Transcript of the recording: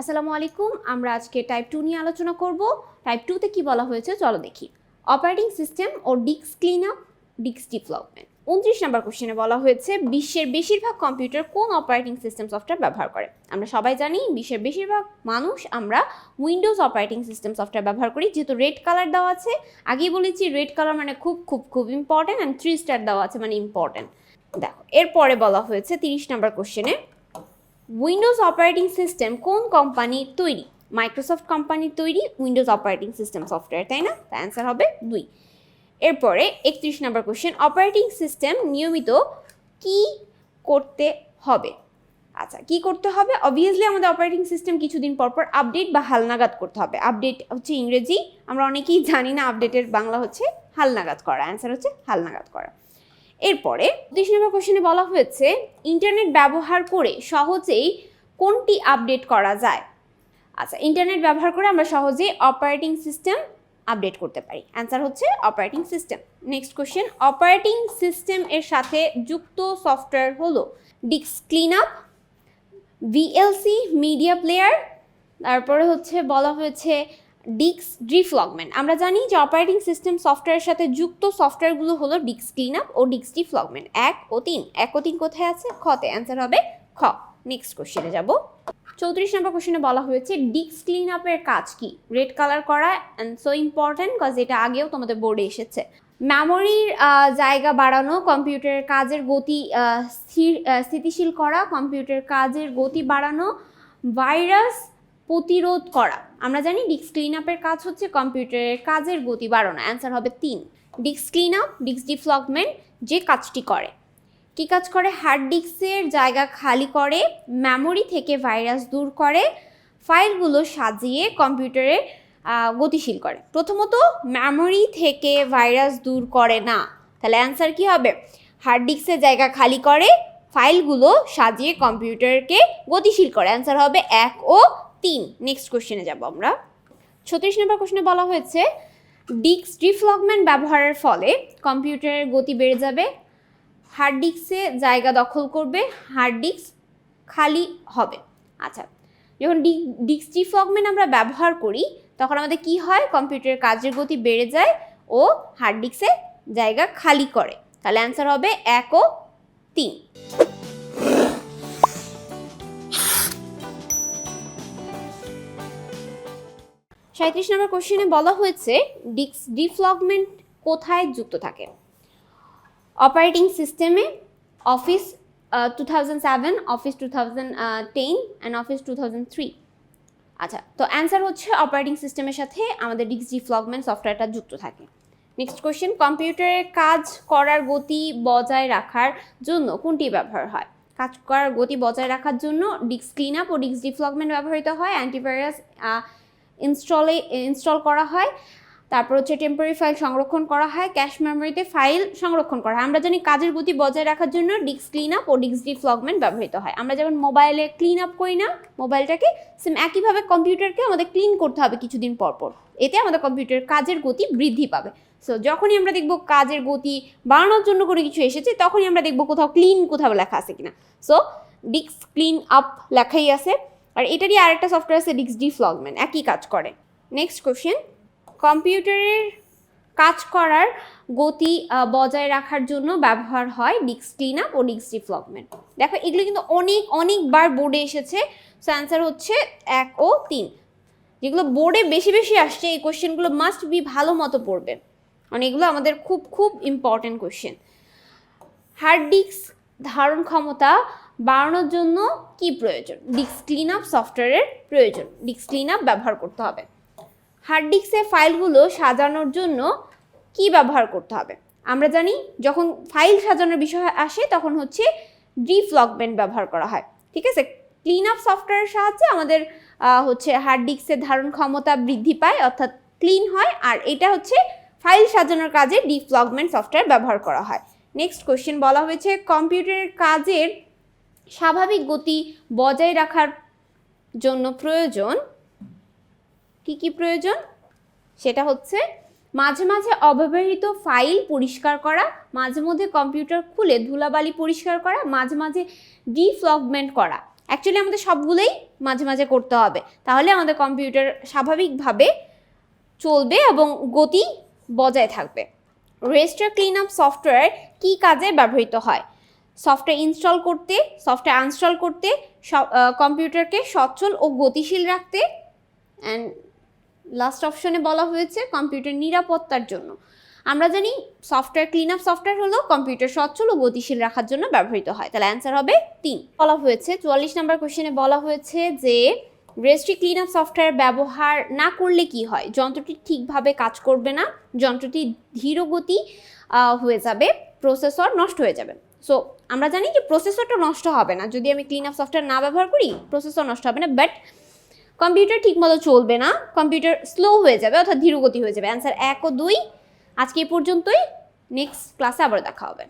আসসালামু আলাইকুম, আমরা আজকে টাইপ টু নিয়ে আলোচনা করব। টাইপ টুতে কি বলা হয়েছে? চলো দেখি। অপারেটিং সিস্টেম ও disk clean up disk development উনত্রিশ নম্বর কোশ্চেনে বলা হয়েছে, বিশ্বের বেশিরভাগ কম্পিউটার কোন অপারেটিং সিস্টেম সফটওয়্যার ব্যবহার করে? আমরা সবাই জানি, বিশ্বের বেশিরভাগ মানুষ, আমরা উইন্ডোজ অপারেটিং সিস্টেম সফটওয়্যার ব্যবহার করি, যেহেতু রেড কালার দেওয়া আছে। আগেই বলেছি রেড কালার মানে খুব খুব খুব ইম্পর্টেন্ট অ্যান্ড থ্রি স্টার দেওয়া আছে মানে ইম্পর্টেন্ট দেখো, এরপরে বলা হয়েছে তিরিশ নম্বর কোশ্চেনে উইন্ডোজ অপারেটিং সিস্টেম কোন কোম্পানির তৈরি? মাইক্রোসফট কোম্পানির তৈরি উইন্ডোজ অপারেটিং সিস্টেম সফটওয়্যার তাই না? তার অ্যান্সার হবে দুই। এরপরে একত্রিশ নম্বর কোশ্চেন অপারেটিং সিস্টেম নিয়মিত কি করতে হবে? আচ্ছা কি করতে হবে? অবভিয়াসলি আমাদের অপারেটিং সিস্টেম কিছুদিন পর পর আপডেট বা হালনাগাদ করতে হবে। আপডেট হচ্ছে ইংরেজি, আমরা অনেকেই জানি না আপডেটের বাংলা হচ্ছে হালনাগাদ করা। অ্যান্সার হচ্ছে হালনাগাদ করা। এরপরে দুই নম্বর কোশ্চেনে বলা হয়েছে ইন্টারনেট ব্যবহার করে সহজেই কোনটি আপডেট করা যায়? আচ্ছা ইন্টারনেট ব্যবহার করে আমরা সহজেই অপারেটিং সিস্টেম আপডেট করতে পারি। অ্যান্সার হচ্ছে operating system next question operating system এর সাথে যুক্ত সফটওয়্যার হলো disk clean up VLC media player তারপরে হচ্ছে বলা হয়েছে ডিক্স ডিফ্লগমেন্ট। আমরা জানি যে অপারেটিং সিস্টেম সফটওয়্যারের সাথে যুক্ত সফটওয়্যারগুলো হলো ডিক্স ক্লিন আপ ও ডিক্স ডিফ্লগমেন্ট। এক ও তিন। এক ও তিন কোথায় আছে? খতে অ্যান্সার হবে খ। নেক্সট কোশ্চেনে যাব। চৌত্রিশ নম্বর কোশ্চেনে বলা হয়েছে ডিক্স ক্লিন আপের কাজ কি? রেড কালার করা অ্যান্ড সো ইম্পর্ট্যান্ট কজ এটা আগেও তোমাদের বোর্ডে এসেছে। মেমোরির জায়গা বাড়ানো কম্পিউটারের কাজের গতি স্থির স্থিতিশীল করা কম্পিউটারের কাজের গতি বাড়ানো ভাইরাস প্রতিরোধ করা। আমরা জানি ডিস্ক ক্লিন আপের কাজ হচ্ছে কম্পিউটারের কাজের গতি বাড়ানো। অ্যান্সার হবে তিন। Disk clean up disk defragment যে কাজটি করে। কি কাজ করে? হার্ড ডিস্কের জায়গা খালি করে, মেমোরি থেকে ভাইরাস দূর করে, ফাইলগুলো সাজিয়ে কম্পিউটারে গতিশীল করে। প্রথমত, মেমোরি থেকে ভাইরাস দূর করে না। তাহলে অ্যান্সার কি হবে? হার্ড ডিস্কের জায়গা খালি করে, ফাইলগুলো সাজিয়ে কম্পিউটারকে গতিশীল করে। অ্যান্সার হবে এক ও তিন। নেক্সট কোশ্চেনে যাব আমরা। ছত্রিশ নম্বর কোশ্চেনে বলা হয়েছে, ডিস্ক ডিফ্লগমেন্ট ব্যবহারের ফলে কম্পিউটারের গতি বেড়ে যাবে, হার্ড ডিস্কে জায়গা দখল করবে, হার্ড ডিস্ক খালি হবে। আচ্ছা যখন ডিস্ক ডিফ্লগমেন্ট আমরা ব্যবহার করি, তখন আমাদের কি হয়? কম্পিউটারের কাজের গতি বেড়ে যায় ও হার্ড ডিস্কে জায়গা খালি করে। তাহলে অ্যান্সার হবে এক ও তিন। সাঁত্রিশ নম্বর কোশ্চেনে বলা হয়েছে ডিস্ক ডিফ্লগমেন্ট কোথায় যুক্ত থাকে? অপারেটিং সিস্টেমে office two thousand seven office two thousand ten and office two thousand three আচ্ছা তো অ্যান্সার হচ্ছে অপারেটিং সিস্টেমের সাথে আমাদের ডিস্ক ডিফ্লগমেন্ট সফটওয়্যারটা যুক্ত থাকে। নেক্সট কোশ্চেন কম্পিউটারের কাজ করার গতি বজায় রাখার জন্য কোনটি ব্যবহার হয়? কাজ করার গতি বজায় রাখার জন্য ডিস্ক ক্লিন আপ ও ডিস্ক ডিফ্লগমেন্ট ব্যবহৃত হয় অ্যান্টিভাইরাস ইনস্টলে ইনস্টল করা হয়। তারপর হচ্ছে টেম্পোরারি ফাইল সংরক্ষণ করা হয়। ক্যাশ মেমোরিতে ফাইল সংরক্ষণ করা হয়। আমরা জানি কাজের গতি বজায় রাখার জন্য ডিস্ক ক্লিন আপ ও ডিস্ক ডিফ্লগমেন্ট ব্যবহৃত হয়। আমরা যেমন মোবাইলে ক্লিন আপ করি না মোবাইলটাকে সেম একইভাবে কম্পিউটারকে আমাদের ক্লিন করতে হবে কিছুদিন পর পর। এতে আমাদের কম্পিউটারের কাজের গতি বৃদ্ধি পাবে। সো যখনই আমরা দেখব কাজের গতি বাড়ানোর জন্য কোনো কিছু এসেছে, তখনই আমরা দেখব কোথাও ক্লিন কোথাও লেখা আছে কিনা। সো ডিস্ক ক্লিন আপ লেখাই আছে। আর এটারই আরেকটা সফটওয়্যার আছে ডিস্ক ডিফ্লগমেন্ট একই কাজ করে। নেক্সট কোশ্চেন কম্পিউটারের কাজ করার গতি বজায় রাখার জন্য ব্যবহার হয় ডিস্ক ক্লিন আপ ও ডিস্ক ডিফ্লগমেন্ট দেখো, এগুলো কিন্তু অনেক, অনেকবার বোর্ডে এসেছে। সো অ্যান্সার হচ্ছে এক ও তিন। যেগুলো বোর্ডে বেশি বেশি আসছে, এই কোশ্চেনগুলো মাস্ট বি ভালো মতো পড়বে। মানে এগুলো আমাদের খুব খুব ইম্পর্টেন্ট কোশ্চেন হার্ড ডিস্ক ধারণ ক্ষমতা বাড়ানোর জন্য কি প্রয়োজন? ডিস্ক ক্লিন আপ সফটওয়্যারের প্রয়োজন। ডিস্ক ক্লিন আপ ব্যবহার করতে হবে। হার্ড ডিস্কের ফাইলগুলো সাজানোর জন্য কি ব্যবহার করতে হবে? আমরা জানি যখন ফাইল সাজানোর বিষয় আসে তখন হচ্ছে ডিফ্লগমেন্ট ব্যবহার করা হয়। ঠিক আছে? ক্লিন আপ সফটওয়্যারের সাহায্যে আমাদের হচ্ছে হার্ড ডিস্কের ধারণ ক্ষমতা বৃদ্ধি পায়, অর্থাৎ ক্লিন হয়, আর এটা হচ্ছে ফাইল সাজানোর কাজে ডিফ্লগমেন্ট সফটওয়্যার ব্যবহার করা হয়। নেক্সট কোশ্চেন বলা হয়েছে কম্পিউটারের কাজের স্বাভাবিক গতি বজায় রাখার জন্য প্রয়োজন। কি কি প্রয়োজন? সেটা হচ্ছে, মাঝে মাঝে অব্যবহৃত ফাইল পরিষ্কার করা, মাঝে মধ্যে কম্পিউটার খুলে ধুলাবালি পরিষ্কার করা, মাঝে মাঝে ডিফ্লগমেন্ট করা। অ্যাকচুয়ালি আমাদের সবগুলোই মাঝে মাঝে করতে হবে। তাহলে আমাদের কম্পিউটার স্বাভাবিকভাবে চলবে এবং গতি বজায় থাকবে। রেজিস্টার ক্লিন আপ সফটওয়্যার কী কাজে ব্যবহৃত হয়? সফটওয়্যার ইনস্টল করতে, সফটওয়্যার আনস্টল করতে কম্পিউটারকে সচ্ছল ও গতিশীল রাখতে অ্যান্ড লাস্ট অপশনে বলা হয়েছে কম্পিউটার নিরাপত্তার জন্য। আমরা জানি সফটওয়্যার ক্লিন আপ সফটওয়্যার হলো কম্পিউটার সচ্ছল ও গতিশীল রাখার জন্য ব্যবহৃত হয়। তাহলে অ্যান্সার হবে তিন। বলা হয়েছে, চুয়াল্লিশ নম্বর কোশ্চেনে বলা হয়েছে যে রেজিস্ট্রি ক্লিন আপ সফটওয়্যার ব্যবহার না করলে কি হয়? যন্ত্রটি ঠিকভাবে কাজ করবে না যন্ত্রটি ধীরগতি হয়ে যাবে প্রসেসর নষ্ট হয়ে যাবে। সো আমরা জানি যে প্রসেসরটা নষ্ট হবে না। যদি আমি ক্লিন আপ সফটওয়্যার না ব্যবহার করি প্রসেসর নষ্ট হবে না। বাট কম্পিউটার ঠিকমতো চলবে না কম্পিউটার স্লো হয়ে যাবে, অর্থাৎ ধীরগতি হয়ে যাবে। অ্যান্সার এক ও দুই। আজকে এই পর্যন্তই। নেক্সট ক্লাসে আবার দেখা হবে।